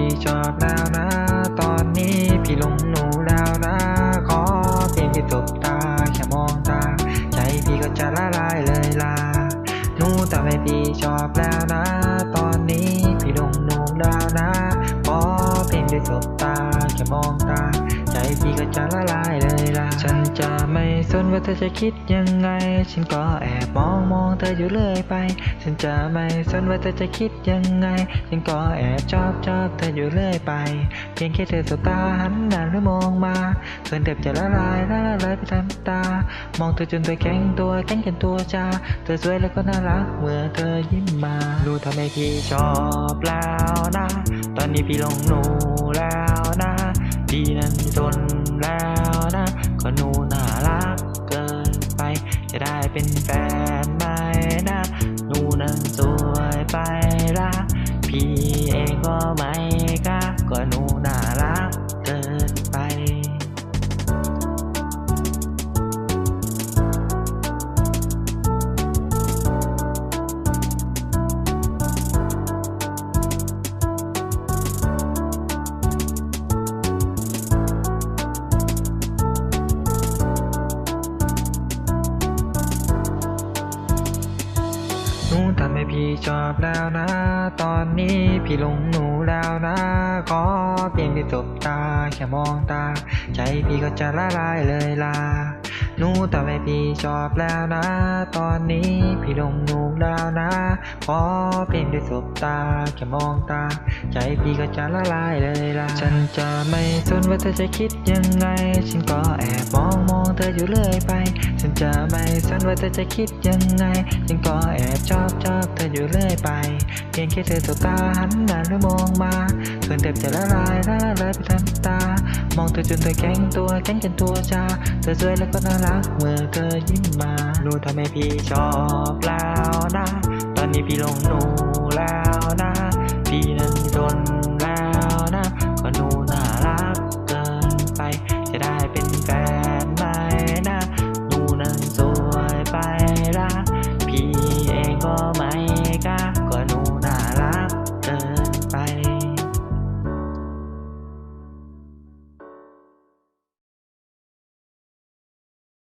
พี่ชอ ค่มองตา ใจพี่ก็จะละลายเลยล่ะ ฉันจะไม่สนว่าเธอจะคิดยังไง ฉันก็แอบมองมองเธออยู่เรื่อยไป ฉันจะไม่สนว่าเธอจะคิดยังไง ฉันก็แอบชอบชอบเธออยู่เรื่อยไป เพียงแค่เธอสบตาหันหน้าหรือมองมาเพื่อนเด็บจะละลายละลายไปตามตา มองเธอจนตัวแข็งตัวแข็งจนตัวชา เธอสวยแล้วก็น่ารักเมื่อเธอยิ้มมา รู้ทำให้พี่ชอบแล้วนะ ตอนนี้พี่หลงหนูแล้ว พี่นั้นทนแล้วนะก็หนูน่ารักเกินไป จะได้เป็นแฟนไหมนะหนูนั้นสวยไปละพี่เองก็ไม่กล้าก็หนู พี่ชอบแล้วนะ ตอนนี้พี่หลงหนูแล้วนะ ขอเพียงได้สบตาแค่มองตา ใจพี่ก็จะละลายเลยล่ะหนูทำให้พี่ชอบแล้วนะ ตอนนี้พี่หลงหนูแล้วนะขอเพียงได้สบตาแค่มองตา ใจพี่ก็จะละลายเลยล่ะ นจะไม่สนว่าเธอจะคิดยังไง ฉันก็แอบมองมองเธออยู่เรื่อยไป ฉันจะไม่สนว่าเธอจะคิดยังไง ฉันก็แอบชอบชอบเธออยู่เรื่อยไป เพียงแค่เธอสบตาหันหน้าหรือมองมาเพื่อนเต็บจะละลายละลายไปทันตา มองเธอจนเธอแข็งตัวแข็งจนตัวชา เธอสวยแล้วก็น่ารักเมื่อเธอยิ้มมารู้ทำให้พี่ชอบแล้วนะ ตอนนี้พี่ลงหนูแล้วนะ